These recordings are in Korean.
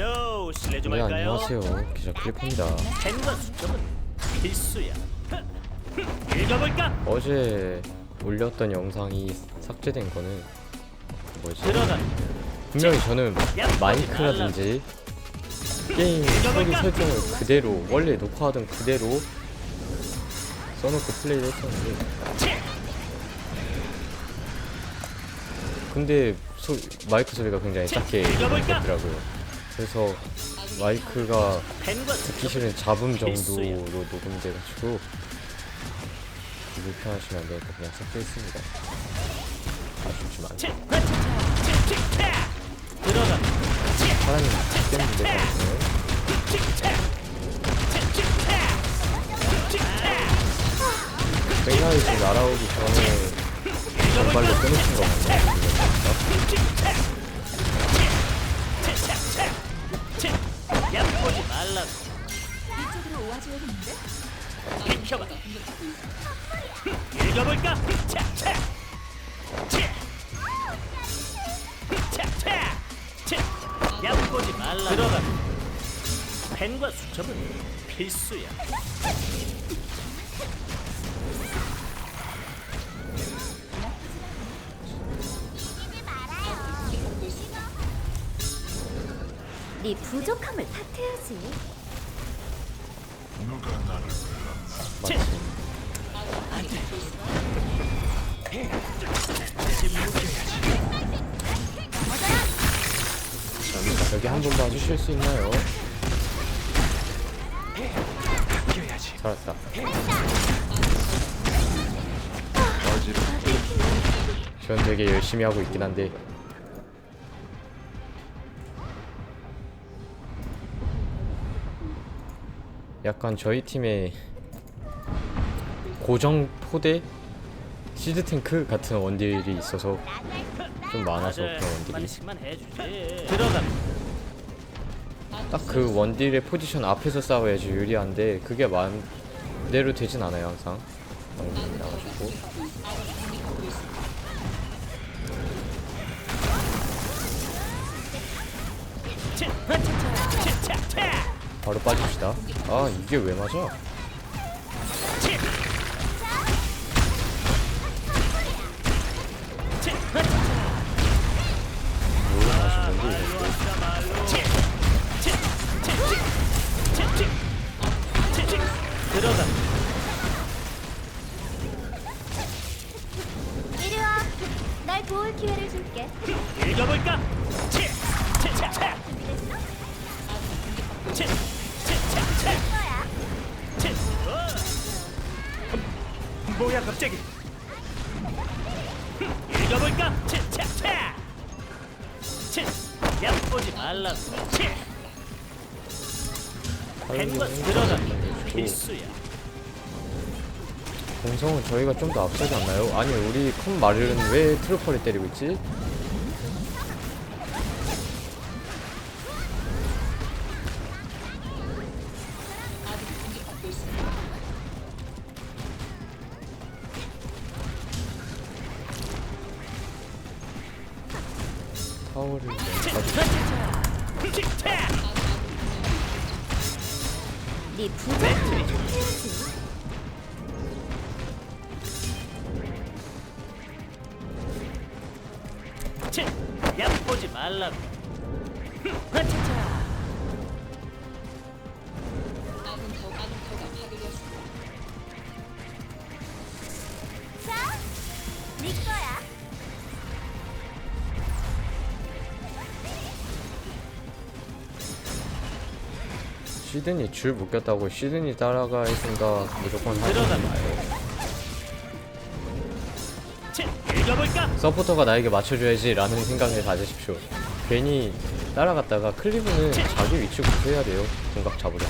요 실례 좀 네 할까요? 안녕하세요. 기자 클리프입니다. 펜과 수첩은 필수야. 읽어볼까? 어제 올렸던 영상이 삭제된 거는 뭐지? 들어가. 분명히 저는 마이크라든지 게임 소리 설정을 그대로 원래 녹화하던 그대로 써놓고 플레이를 했었는데. 근데 소, 마이크 소리가 굉장히 작게 들리더라고요 그래서 마이크가 듣기 싫은 잡음 정도로 녹음돼가지고 불편하시면 안 되니까 그냥 치, 치, 치, 치. 들어가. 사람이 치. 생각이 좀 날아오기 전에 정발로 끊으신 거 같나요? 이쪽으로 와줘야겠는데? 비켜봐. 읽어볼까? 차, 차. 치. 차. 얕보지 말라. 들어가. 펜과 수첩은 필수야. 네 부족함을 탓해야지. 치. 여기 한 번 봐주실 수 있나요? 살았다 전 되게 열심히 하고 있긴 한데 약간 저희 팀에 고정 포대 시드 탱크 같은 원딜이 있어서 좀 많아서 그런 원딜이. 들어가. 딱 그 원딜의 포지션 앞에서 싸워야지 유리한데 그게 마음대로 되진 않아요 항상 방금이 나가지고 바로 빠집시다. 아 이게 왜 맞아 얕보지 말라고. 치. 펜과 들어가. 필수야. 공성은 저희가 좀 더 앞서지 않나요? 아니 우리 큰 말은 왜 트루퍼를 때리고 있지? 파워를. 네 부족함을. 치, 얕보지 말라고. 시드니 줄 묶였다고 시드니 따라갈 생각 무조건 하지? 서포터가 나에게 맞춰줘야지 라는 생각을 가지십시오. 괜히 따라갔다가 클리브는 자기 위치 구해야 돼요. 공각 잡으려면.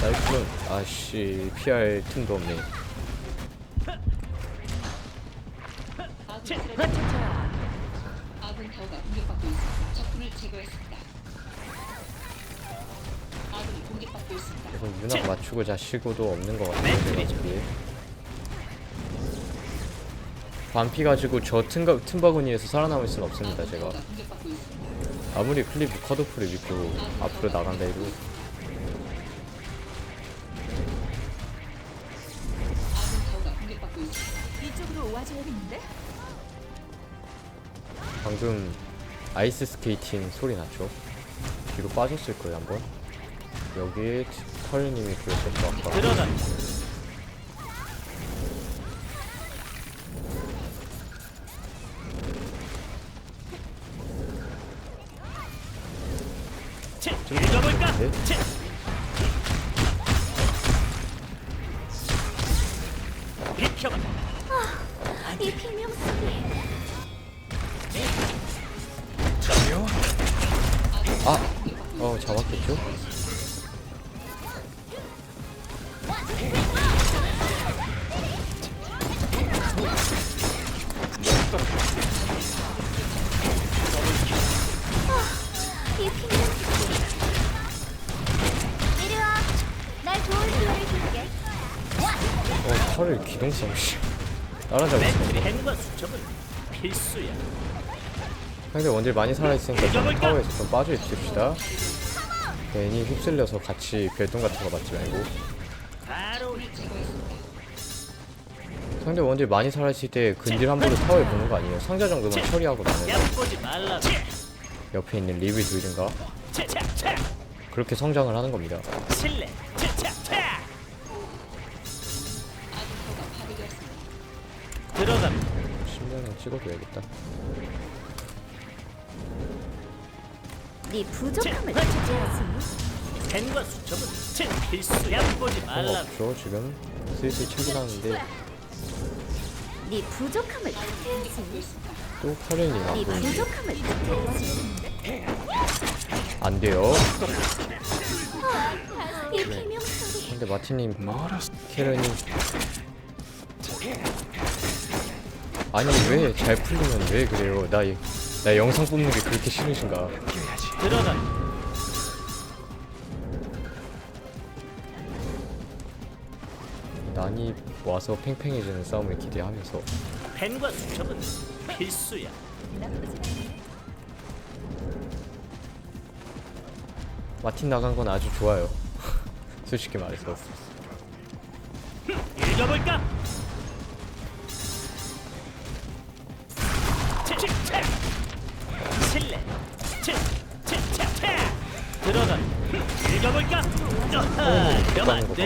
나이프는 아씨 피할 틈도 없네 윤학 맞추고 자시고도 없는 것 같아요 제가. 보기에 반피 가지고 저 틈바, 틈바구니에서 살아남을 수는 없습니다 제가. 공격받고 있습니다. 아무리 클리브 컷오프를 믿고 앞으로 나간다 해도. 와줘야겠는데? 방금 아이스 스케이팅 소리 났죠? 뒤로 빠졌을 거예요 한번. 여기 털님이 그랬었고 아까 들어간 수첩은 필수야. 상대 원딜 많이 살아있으니까 좀 타워에서 좀 빠져 있읍시다. 괜히 휩쓸려서 같이 별똥 같은 거 맞지 말고. 상대 원딜 많이 살아있을 때 근딜 함부로 타워에 보는 거 아니에요? 상자 정도만 처리하고 나면 얕보지 말라 옆에 있는 리뷰 들든가? 차차차 그렇게 성장을 하는 겁니다. 실내 찍어줘야겠다 네 부족함을 찾아야지. 펜과 수첩은 제 필수 얕보지 그런 거 말라 없죠 지금 슬슬 치긴 하는데 네 부족함을 찾아야지. 또 카렌이 네 나고 부족함을 찾아야지. 안 돼요 이 비명 소리. 근데 마티님 캐런이 아니 왜 잘 풀리면 왜 그래요? 나, 이- 나 영상 뽑는 게 그렇게 싫으신가? 들어간 난이 와서 팽팽해지는 싸움을 기대하면서. 펜과 수첩은 필수야. 마틴 나간 건 아주 좋아요. 솔직히 말해서. 읽어볼까?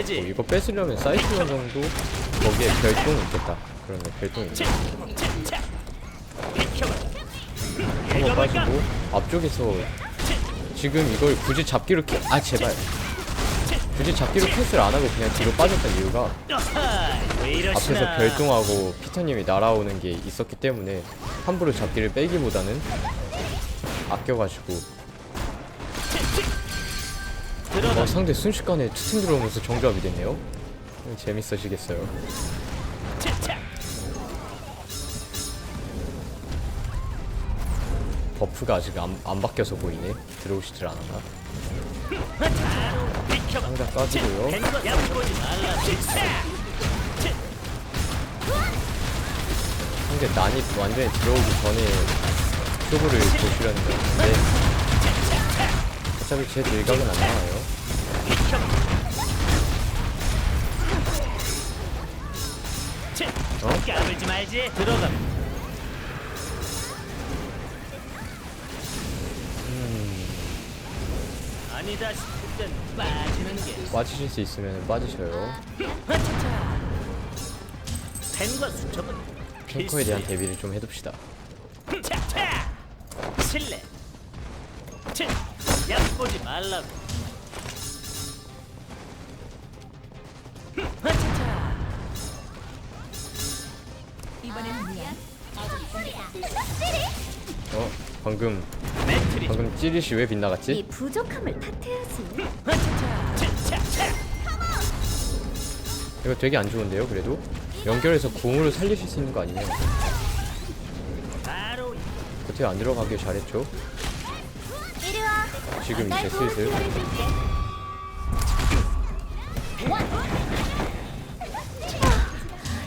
되지. 이거 뺏으려면 사이클론 정도 거기에 별똥이 있겠다. 그러면 별똥이 있네. 한번? 빠지고 앞쪽에서 지금 이걸 굳이 잡기로 캐... 아 제발. 굳이 잡기로 캔슬 안 하고 그냥 뒤로 빠졌던 이유가 앞에서 별똥하고 피터님이 날아오는 게 있었기 때문에 함부로 잡기를 빼기보다는 아껴가지고 들 어, 상대 순식간에 투팀 들어오면서 정조합이 됐네요. 음, 재밌어지겠어요. 버프가 아직 안, 안 바뀌어서 보이네. 들어오시질 않았나? 상자 까지고요. 상대 난이 완전히 들어오기 전에 쇼부를 보시려는 것 같은데 어차피 제 딜각은 안 나와요. 치 어? 까불지 말지. 들어가. 아니다 싶을 땐 빠지는 게. 빠지실 수 있으면 빠지셔요. 펜과 수첩은 탱커에 대한 대비를 좀 해둡시다. 차차! 실내 치 얕보지 말라고 방금 방금 찌릿이 왜 빗나갔지? 네 부족함을 탓해야지. 이거 되게 안 좋은데요 그래도? 연결해서 공으로 살리실 수 있는 거 아니에요 이 겉에 안 들어가길 잘했죠. 지금 날 이제 슬슬 기회를 줄게.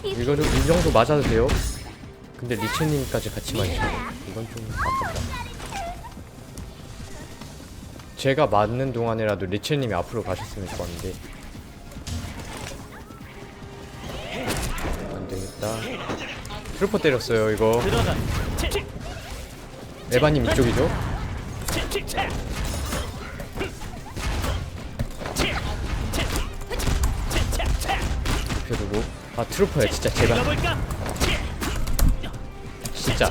이 이거는 이 정도 맞아도 돼요 근데 리체님까지 같이 맞으시네 이건 좀 아깝다 제가 맞는 동안이라도 리체님이 앞으로 가셨으면 좋았는데 안되겠다 트루퍼 때렸어요 이거. 에바님 이쪽이죠? 눕혀두고 아 트루퍼야 진짜 제발. 진짜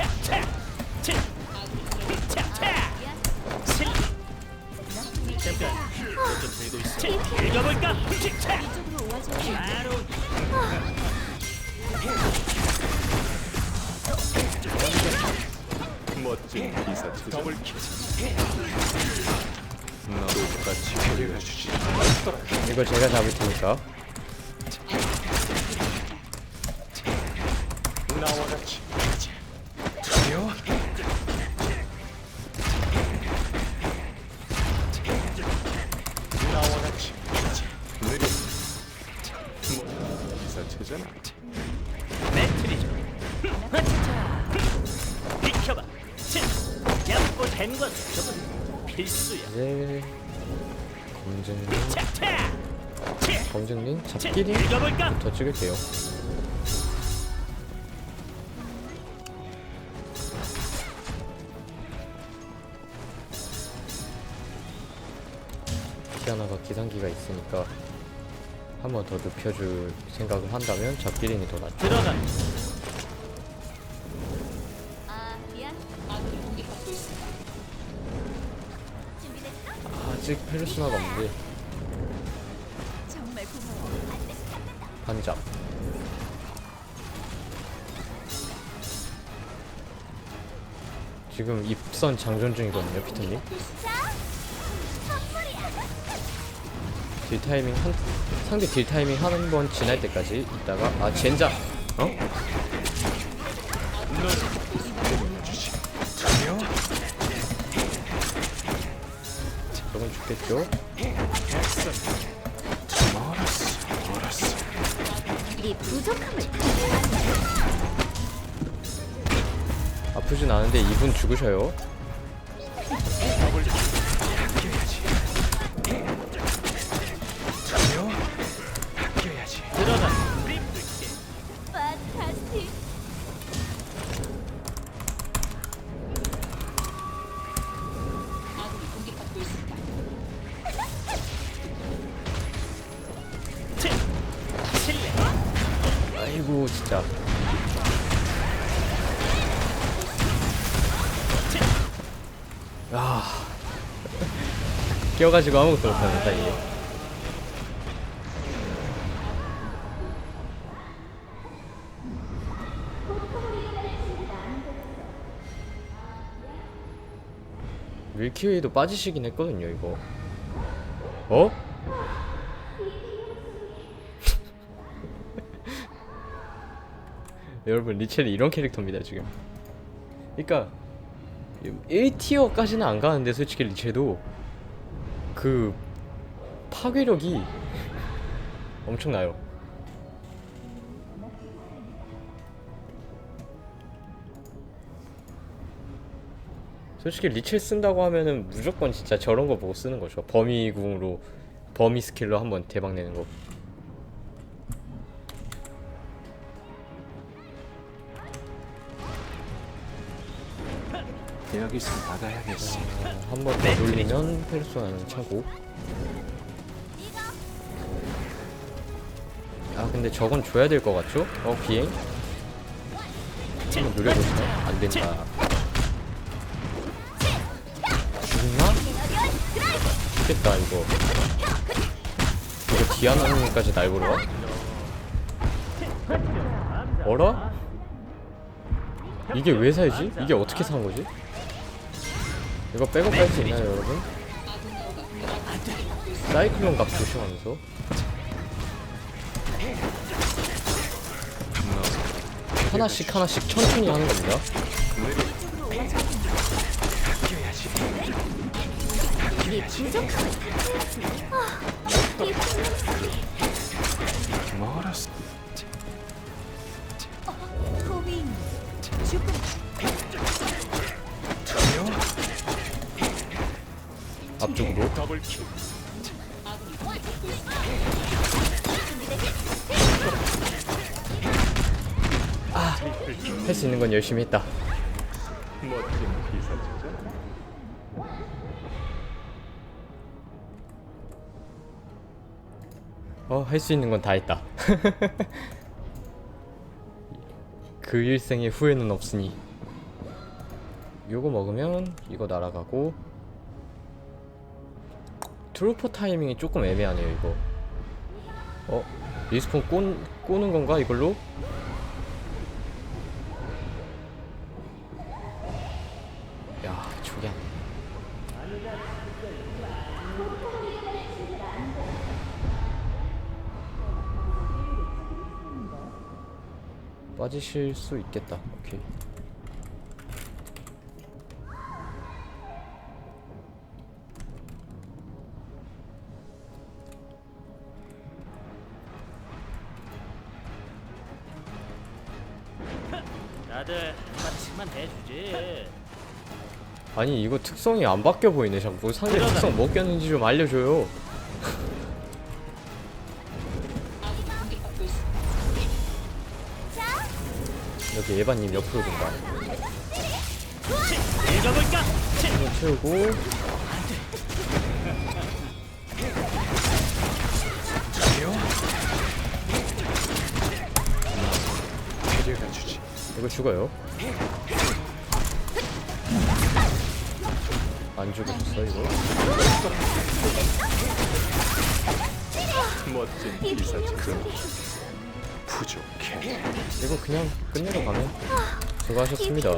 너도 똑같이 보여주지. 이거 제가 잡을 테니까 것은 저건 필수야. 이제 검증링 차차. 채. 검증링. 잡기링 읽어볼까? 더 찍을게요 키아나가 기상기가 있으니까 한 번 더 눕혀줄 생각을 한다면 잡기링이 더 낫죠 들어가. 아직 페르소나가 없는데. 반잡 지금 입선 장전 중이거든요 피터님. 자 선물이야 딜 타이밍 한 상대 딜 타이밍 한 번 지날 때까지 있다가 아 젠장. 어? 네 부족함을 탓해야지 아프진 않은데 이분 죽으셔요 진짜. 아. 끼어가지고 아무것도 못합니다 이게. 밀키웨이도 빠지시긴 했거든요 이거. 어? 여러분 리첼이 이런 캐릭터입니다 지금. 그러니까 1티어까지는 안 가는데 솔직히 리첼도 그 파괴력이 엄청나요. 솔직히 리첼 쓴다고 하면은 무조건 진짜 저런 거 보고 쓰는 거죠. 범위궁으로 범위 스킬로 한번 대박 내는 거 여기서 받아야겠어. 한 번 더 돌리면 페르소나는 차고 아 근데 저건 줘야 될 것 같죠? 어 비행? 한번 노려보시나? 안 된다 죽나? 죽겠다 이거 이거 디아나님까지 날 보러 와? 어라? 이게 왜 살지? 이게 어떻게 산 거지? 이거 백업 할 수 있나요 여러분? 사이클론 값 조심하면서 하나씩 하나씩 천천히 하는 겁니다 멀었어. 쪽으로 더블킬. 할수 있는 건 열심히 했다. 어, 할 수 있는 건 다 했다. 그 일생의 후회는 없으니. 요거 먹으면 이거 날아가고 트루퍼 타이밍이 조금 애매하네요, 이거. 어? 리스폰 꼬, 꼬는 건가, 이걸로? 야, 저게 안 빠지실 수 있겠다. 오케이. 아니 이거 특성이 안 바뀌어 보이네 자꾸 상대. 특성 뭐 꼈는지 좀 알려줘요 여기 에바님 옆으로? 한번 채우고 주지. 이거 죽어요 안 죽어졌어 이거 멋진 이 기사죠. 비명 소리 부족해. 이거 그냥 끝내러 가면 이 수고하셨습니다